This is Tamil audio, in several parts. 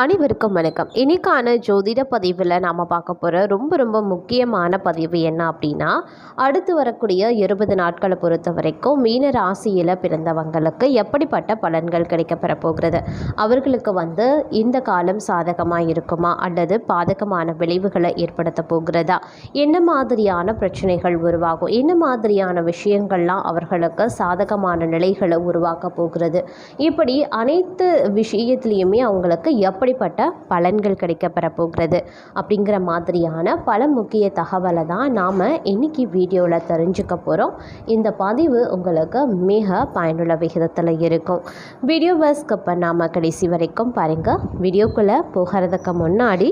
அனைவருக்கும் வணக்கம். இன்னைக்கான ஜோதிட பதிவில் நாம் பார்க்க போகிற ரொம்ப ரொம்ப முக்கியமான பதிவு என்ன அப்படின்னா அடுத்து வரக்கூடிய இருபது நாட்களை பொறுத்த வரைக்கும் மீன ராசியில் பிறந்தவங்களுக்கு எப்படிப்பட்ட பலன்கள் கிடைக்கப்பெற போகிறது? அவர்களுக்கு வந்து இந்த காலம் சாதகமாக இருக்குமா? அல்லது பாதகமான விளைவுகளை ஏற்படுத்த போகிறதா? என்ன மாதிரியான பிரச்சனைகள் உருவாகும்? என்ன மாதிரியான விஷயங்கள்லாம் அவர்களுக்கு சாதகமான நிலைகளை உருவாக்க போகிறது? இப்படி அனைத்து விஷயத்துலேயுமே அவங்களுக்கு எப்படிப்பட்ட பலன்கள் கிடைக்கப்பெற போகிறது அப்படிங்கிற மாதிரியான பல முக்கிய தகவலை தான் நாம் இன்னைக்கு வீடியோவில் தெரிஞ்சுக்க போகிறோம் இந்த பதிவு உங்களுக்கு மிக பயனுள்ள விகிதத்தில் இருக்கும். வீடியோவை ஸ்கிப் பண்ணாமல் கடைசி வரைக்கும் பாருங்கள் வீடியோக்குள்ளே போகிறதுக்கு முன்னாடி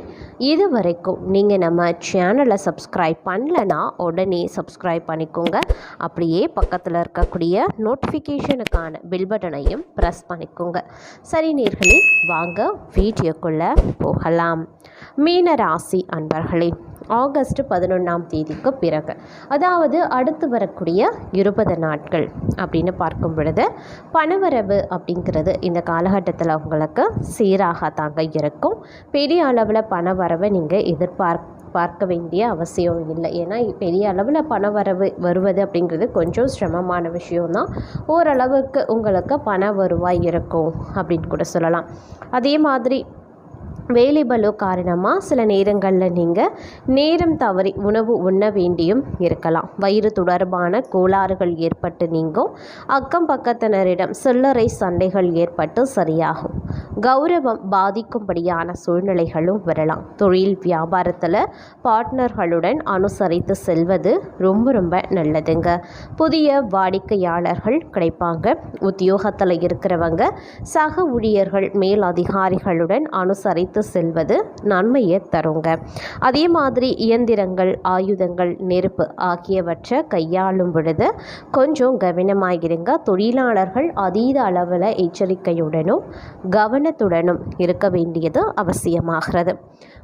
இது வரைக்கும் நீங்கள் நம்ம சேனலை சப்ஸ்கிரைப் பண்ணலன்னா உடனே சப்ஸ்கிரைப் பண்ணிக்கோங்க. அப்படியே பக்கத்தில் இருக்கக்கூடிய நோட்டிஃபிகேஷனுக்கான பில் பட்டனையும் ப்ரெஸ் பண்ணிக்கோங்க. சரி நேர்களே வாங்க வீடியோக்குள்ளே போகலாம். மீன ராசி அன்பர்களே ஆகஸ்ட் பதினொன்றாம் தேதிக்கு பிறகு அதாவது அடுத்து வரக்கூடிய இருபது நாட்கள் அப்படின்னு பார்க்கும் பொழுது பணவரவு அப்படிங்கிறது இந்த காலகட்டத்தில் உங்களுக்கு சீராக தாங்க இருக்கும். பெரிய அளவில் பணவரவை நீங்கள் எதிர்பார்க்க பார்க்க வேண்டிய அவசியம் இல்லை. ஏன்னா பெரிய அளவில் பண வரவு வருவது அப்படிங்கிறது கொஞ்சம் சிரமமான விஷயம்தான். ஓரளவுக்கு உங்களுக்கு பண வருவாய் இருக்கும் அப்படின்னு கூட சொல்லலாம். அதே மாதிரி வேலை பலு காரணமாக சில நேரங்களில் நீங்கள் நேரம் தவறி உணவு உண்ண வேண்டியும் இருக்கலாம். வயிறு தொடர்பான கோளாறுகள் ஏற்பட்டு நீங்கும். அக்கம் பக்கத்தினரிடம் சில்லறை சண்டைகள் ஏற்பட்டு சரியாகும். கௌரவம் பாதிக்கும்படியான சூழ்நிலைகளும் வரலாம். தொழில் வியாபாரத்தில் பார்ட்னர்களுடன் அனுசரித்து செல்வது ரொம்ப ரொம்ப நல்லதுங்க. புதிய வாடிக்கையாளர்கள் கிடைப்பாங்க. உத்தியோகத்தில் இருக்கிறவங்க சக ஊழியர்கள் மேல் அதிகாரிகளுடன் அனுசரித்து செல்வது நன்மையை தருங்க. அதே மாதிரி இயந்திரங்கள் ஆயுதங்கள் நெருப்பு ஆகியவற்றை கையாளும் பொழுது கொஞ்சம் கவனமாகிருங்க தொழிலாளர்கள் அதீத அளவில் எச்சரிக்கையுடனும் கவனத்துடனும் இருக்க வேண்டியது அவசியமாகிறது.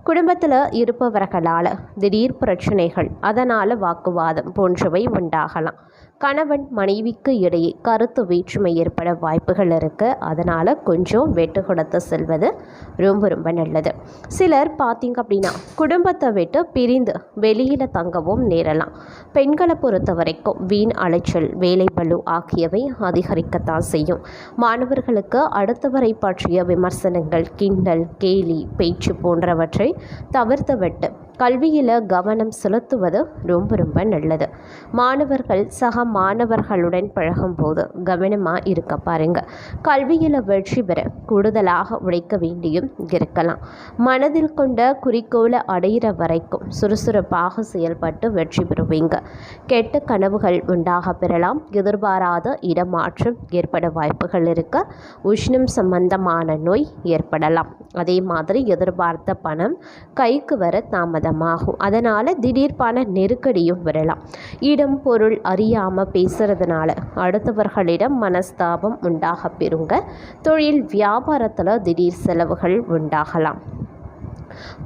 குடும்பத்தில் இருப்பவர்களால் திடீர் பிரச்சனைகள் அதனால் வாக்குவாதம் போன்றவை உண்டாகலாம். கணவன் மனைவிக்கு இடையே கருத்து வேற்றுமை ஏற்பட வாய்ப்புகள் இருக்குது அதனால் கொஞ்சம் வெட்டு கொடுத்து செல்வது ரொம்ப ரொம்ப நல்லது. சிலர் பார்த்திங்க அப்படின்னா குடும்பத்தை விட்டு பிரிந்து வெளியில் தங்கவும் நேரலாம். பெண்களை பொறுத்த வரைக்கும் வீண் அலைச்சல் வேலை பளு ஆகியவை அதிகரிக்கத்தான் செய்யும். மாணவர்களுக்கு அடுத்தவரை பற்றிய விமர்சனங்கள் கிண்டல் கேலி பேச்சு போன்றவற்றை தவிர்த்து விட்டு கல்வியில் கவனம் செலுத்துவது ரொம்ப ரொம்ப நல்லது. மாணவர்கள் சக மாணவர்களுடன் பழகும்போது கவனமாக இருக்க பாருங்க. கல்வியில் வெற்றி பெற கூடுதலாக உழைக்க வேண்டியும் இருக்கலாம். மனதில் கொண்ட குறிக்கோளை அடையிற வரைக்கும் சுறுசுறுப்பாக செயல்பட்டு வெற்றி பெறுவீங்க. கெட்ட கனவுகள் உண்டாக பெறலாம். எதிர்பாராத இடமாற்றம் ஏற்பட வாய்ப்புகள் இருக்க உஷ்ணம் சம்பந்தமான நோய் ஏற்படலாம். அதே மாதிரி எதிர்பார்த்த பணம் கைக்கு வர தாமதமாகும் அதனால் திடீர் பண நெருக்கடியும் வரலாம். இடம் பொருள் அறியாமல் பேசுறதுனால அடுத்தவர்களிடம் மனஸ்தாபம் உண்டாக பெறுங்க. தொழில் வியாபாரத்தில் திடீர் செலவுகள் உண்டாகலாம்.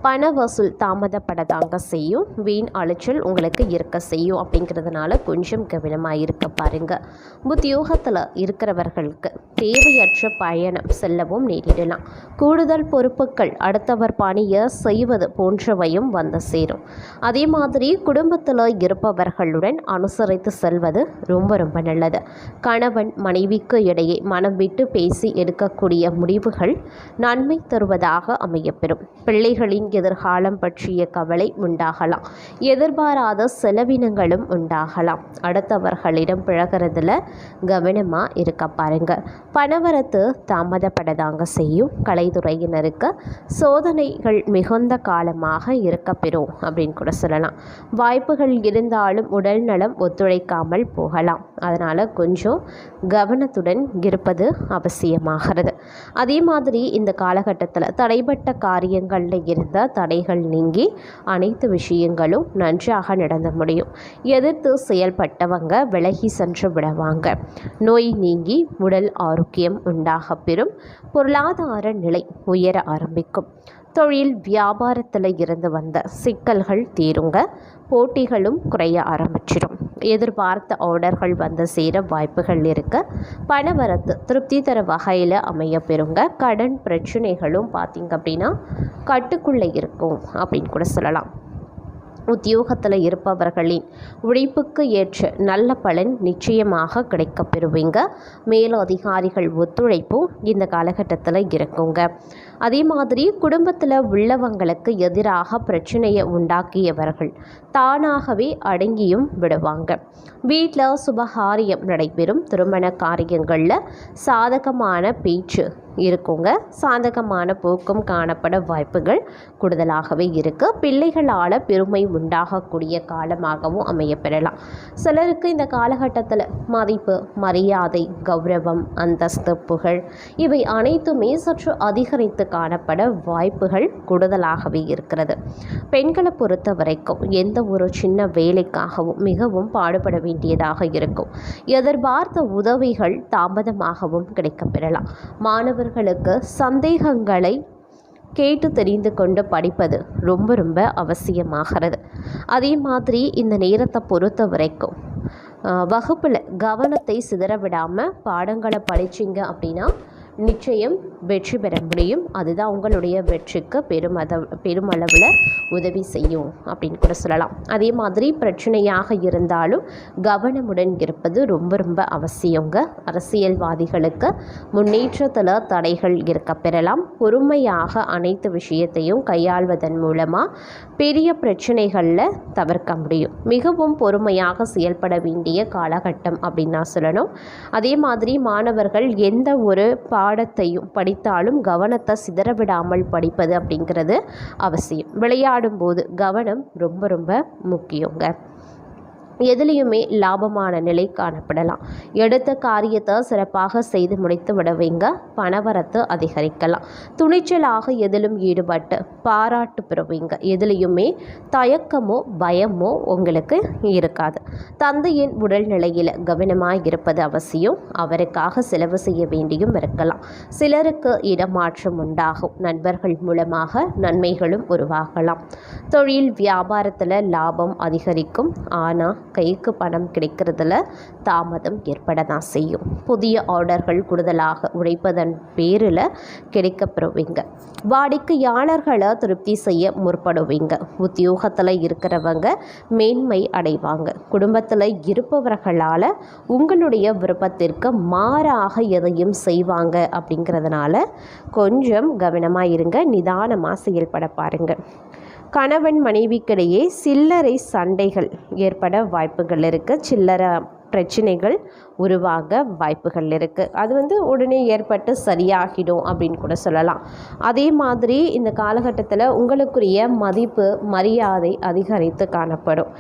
பண வசூல் தாமதப்படதாங்க செய்யும். வீண் அலைச்சல் உங்களுக்கு இருக்க செய்யும் அப்படிங்கிறதுனால கொஞ்சம் கவனமாக இருக்க பாருங்க. உத்தியோகத்தில் இருக்கிறவர்களுக்கு தேவையற்ற பயணம் செல்லவும் நேரிடலாம். கூடுதல் பொறுப்புகள் அடுத்தவர் பணியை செய்வது போன்றவையும் வந்து சேரும். அதே மாதிரி குடும்பத்தில் இருப்பவர்களுடன் அனுசரித்து செல்வது ரொம்ப ரொம்ப நல்லது. கணவன் மனைவிக்கு இடையே மனம் விட்டு பேசி எடுக்கக்கூடிய முடிவுகள் நன்மை தருவதாக அமையப்பெறும். பிள்ளைகள் பிள்ளைகளின் எதிர்காலம் பற்றிய கவலை உண்டாகலாம். எதிர்பாராத செலவினங்களும் உண்டாகலாம். அடுத்தவர்களிடம் பிழகிறதுல கவனமாக இருக்க பாருங்க. பணவரத்து தாமதப்படதாங்க செய்யும். கலைத்துறையினருக்கு சோதனைகள் மிகுந்த காலமாக இருக்கப்பெறும் அப்படின்னு கூட சொல்லலாம். வாய்ப்புகள் இருந்தாலும் உடல் நலம் ஒத்துழைக்காமல் போகலாம். அதனால் கொஞ்சம் கவனத்துடன் இருப்பது அவசியமாகிறது. அதே மாதிரி இந்த காலகட்டத்தில் தடைப்பட்ட காரியங்களில் இருந்த தடைகள் நீங்கி அனைத்து விஷயங்களும் நன்றாக நடந்து முடியும். எதிர்த்து செயல்பட்டவங்க விலகி சென்று விடுவாங்க. நோய் நீங்கி உடல் ஆரோக்கியம் உண்டாக பெறும் பொருளாதார நிலை உயர ஆரம்பிக்கும். தொழில் வியாபாரத்தில் இருந்து வந்த சிக்கல்கள் தீருங்க. போட்டிகளும் குறைய ஆரம்பிச்சிடும் எதிர்பார்த்த ஆர்டர்கள் வந்து சேர வாய்ப்புகள் இருக்கு. பணவரத்து திருப்தி தர வகையில் அமைய பெறுங்க. கடன் பிரச்சனைகளும் பார்த்திங்க அப்படின்னா கட்டுக்குள்ளே இருக்கும் அப்படின்னு கூட சொல்லலாம். உத்தியோகத்தில் இருப்பவர்களின் உழைப்புக்கு ஏற்ற நல்ல பலன் நிச்சயமாக கிடைக்க பெறுவீங்க. மேல் அதிகாரிகள் ஒத்துழைப்பும் இந்த காலகட்டத்தில் இருக்குங்க. அதே மாதிரி குடும்பத்தில் உள்ளவங்களுக்கு எதிராக பிரச்சனையை உண்டாக்கியவர்கள் தானாகவே அடங்கியும் விடுவாங்க. வீட்டில் சுபகாரியம் நடைபெறும். திருமண காரியங்களில் சாதகமான பேச்சு இருக்குங்க. சாதகமான போக்கும் காணப்பட வாய்ப்புகள் கூடுதலாகவே இருக்குது பிள்ளைகளால் பெருமை உண்டாகக்கூடிய காலமாகவும் அமையப்பெறலாம். சிலருக்கு இந்த காலகட்டத்தில் மதிப்பு மரியாதை கௌரவம் அந்தஸ்து புகழ் இவை அனைத்துமே சற்று அதிகரித்து காணப்பட வாய்ப்புகள் கூடுதலாகவே இருக்கிறது. பெண்களை பொறுத்த வரைக்கும் எந்த ஒரு சின்ன வேலைக்காகவும் மிகவும் பாடுபட வேண்டியதாக இருக்கும். எதிர்பார்த்த உதவிகள் தாமதமாகவும் கிடைக்கப்பெறலாம். மாணவர்களுக்கு சந்தேகங்களை கேட்டு தெரிந்து கொண்டு படிப்பது ரொம்ப ரொம்ப அவசியமாகிறது. அதே மாதிரி இந்த நேரத்தை பொறுத்த வரைக்கும் வகுப்பில் கவனத்தை சிதற விடாமல் பாடங்களை படிச்சிங்க அப்படின்னா நிச்சயம் வெற்றி பெற முடியும். அதுதான் உங்களுடைய வெற்றிக்கு பெருமத பெருமளவில் உதவி செய்யும் அப்படின்னு கூட சொல்லலாம். அதே மாதிரி பிரச்சனையாக இருந்தாலும் கவனமுடன் இருப்பது ரொம்ப ரொம்ப அவசியங்க. அரசியல்வாதிகளுக்கு முன்னேற்றத்தில் தடைகள் இருக்க பெறலாம். பொறுமையாக அனைத்து விஷயத்தையும் கையாள்வதன் மூலமாக பெரிய பிரச்சனைகளில் தவிர்க்க முடியும். மிகவும் பொறுமையாக செயல்பட வேண்டிய காலகட்டம் அப்படின்னு நான் சொல்லணும். அதே மாதிரி மாணவர்கள் எந்த ஒரு பாடத்தையும் படி படித்தாலும் கவனத்தை சிதறவிடாமல் படிப்பது அப்படிங்கிறது அவசியம். விளையாடும் போது கவனம் ரொம்ப ரொம்ப முக்கியங்க. எதுலேயுமே லாபமான நிலை காணப்படலாம். எடுத்த காரியத்தை சிறப்பாக செய்து முடித்து விடுவீங்க பணவரத்து அதிகரிக்கலாம். துணிச்சலாக எதிலும் ஈடுபட்டு பாராட்டு பெறுவீங்க. எதுலேயுமே தயக்கமோ பயமோ உங்களுக்கு இருக்காது. தந்தையின் உடல்நிலையில் கவனமாக இருப்பது அவசியம். அவருக்காக செலவு செய்ய வேண்டியும் இருக்கலாம். சிலருக்கு இடமாற்றம் உண்டாகும். நண்பர்கள் மூலமாக நன்மைகளும் உருவாகலாம். தொழில் வியாபாரத்தில் லாபம் அதிகரிக்கும். ஆனால் கைக்கு பணம் கிடைக்கிறதுல தாமதம் ஏற்பட தான் செய்யும். புதிய ஆர்டர்கள் கூடுதலாக உழைப்பதன் பேரில் கிடைக்கப்பெறுவீங்க. வாடிக்கையாளர்களை திருப்தி செய்ய முற்படுவீங்க. உத்தியோகத்தில் இருக்கிறவங்க மேன்மை அடைவாங்க. குடும்பத்தில் இருப்பவர்களால் உங்களுடைய விருப்பத்திற்கு மாறாக எதையும் செய்வாங்க அப்படிங்கிறதுனால கொஞ்சம் கவனமாக இருங்க. நிதானமாக செயல்பட பாருங்கள் கணவன் மனைவிக்கிடையே சில்லறை சண்டைகள் ஏற்பட வாய்ப்புகள் இருக்குது சில்லறை பிரச்சனைகள் உருவாக வாய்ப்புகள் இருக்குது அது வந்து உடனே ஏற்பட்டு சரியாகிடும் அப்படின்னு கூட சொல்லலாம். அதே மாதிரி இந்த காலகட்டத்தில் உங்களுக்குரிய மதிப்பு மரியாதை அதிகரித்து காணப்படும்.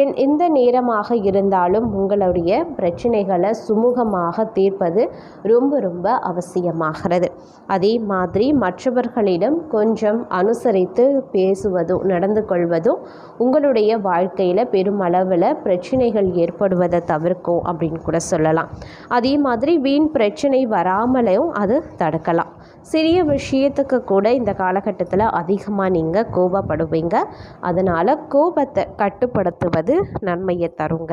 என் எந்த நேரமாக இருந்தாலும் உங்களுடைய பிரச்சனைகளை சுமூகமாக தீர்ப்பது ரொம்ப ரொம்ப அவசியமாகிறது. அதே மாதிரி மற்றவர்களிடம் கொஞ்சம் அனுசரித்து பேசுவதும் நடந்து கொள்வதும் உங்களுடைய வாழ்க்கையில் பெருமளவில் பிரச்சனைகள் ஏற்படுவதை தவிர்க்கும் அப்படின்னு கூட சொல்லலாம் சொல்லலாம். அதே மாதிரி வீண் பிரச்சனை வராமலையும் அது தடுக்கலாம். சிறிய விஷயத்துக்கு கூட இந்த காலகட்டத்தில் அதிகமாக நீங்கள் கோபப்படுவீங்க. அதனால் கோபத்தை கட்டுப்படுத்துவது நன்மையை தருங்க.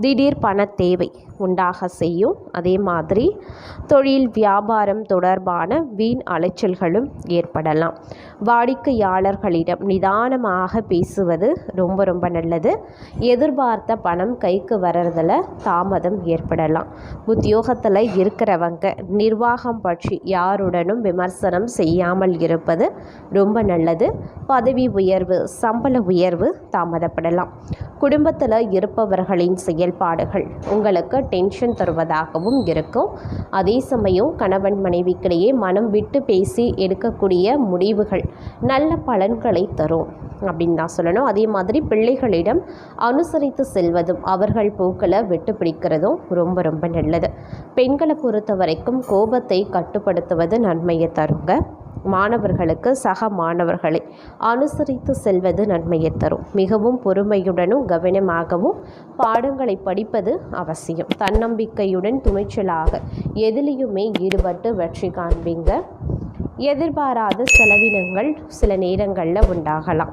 திடீர் பண தேவை உண்டாக செய்யும். அதே மாதிரி தொழில் வியாபாரம் தொடர்பான வீண் அலைச்சல்களும் ஏற்படலாம். வாடிக்கையாளர்களிடம் நிதானமாக பேசுவது ரொம்ப ரொம்ப நல்லது. எதிர்பார்த்த பணம் கைக்கு வர்றதில் தாமதம் ஏற்படலாம். உத்தியோகத்தில் இருக்கிறவங்க நிர்வாகம் பற்றி யாருடனும் விமர்சனம் செய்யாமல் இருப்பது ரொம்ப நல்லது. பதவி உயர்வு சம்பள உயர்வு தாமதப்படலாம். குடும்பத்தில் இருப்பவர்களின் செயல்பாடுகள் உங்களுக்கு டென்ஷன் தருவதாகவும் இருக்கும். அதே சமயம் கணவன் மனைவிக்கிடையே மனம் விட்டு பேசி எடுக்கக்கூடிய முடிவுகள் நல்ல பலன்களை தரும் அப்படின்னு தான் சொல்லணும். அதே மாதிரி பிள்ளைகளிடம் அனுசரித்து செல்வதும் அவர்கள் பூக்களை விட்டு பிடிக்கிறதும் ரொம்ப ரொம்ப நல்லது. பெண்களை பொறுத்த வரைக்கும் கோபத்தை கட்டுப்படுத்துவது நன்மையை தருங்க. மாணவர்களுக்கு சக மாணவர்களை அனுசரித்து செல்வது நன்மையை தரும். மிகவும் பொறுமையுடனும் கவனமாகவும் பாடங்களை படிப்பது அவசியம். தன்னம்பிக்கையுடன் துணிச்சலாக எதிலையுமே ஈடுபட்டு வெற்றி காண்பீங்க. எதிர்பாராத செலவினங்கள் சில நேரங்களில் உண்டாகலாம்.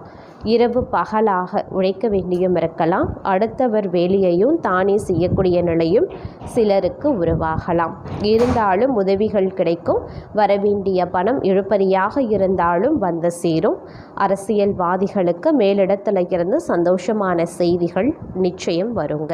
இரவு பகலாக உழைக்க வேண்டியும் இருக்கலாம். அடுத்தவர் வேலையையும் தானே செய்யக்கூடிய நிலையும் சிலருக்கு உருவாகலாம். இருந்தாலும் உதவிகள் கிடைக்கும். வரவேண்டிய பணம் இழுப்பறியாக இருந்தாலும் வந்து சேரும். அரசியல்வாதிகளுக்கு மேலிடத்தில் இருந்து சந்தோஷமான செய்திகள் நிச்சயம் வருங்க.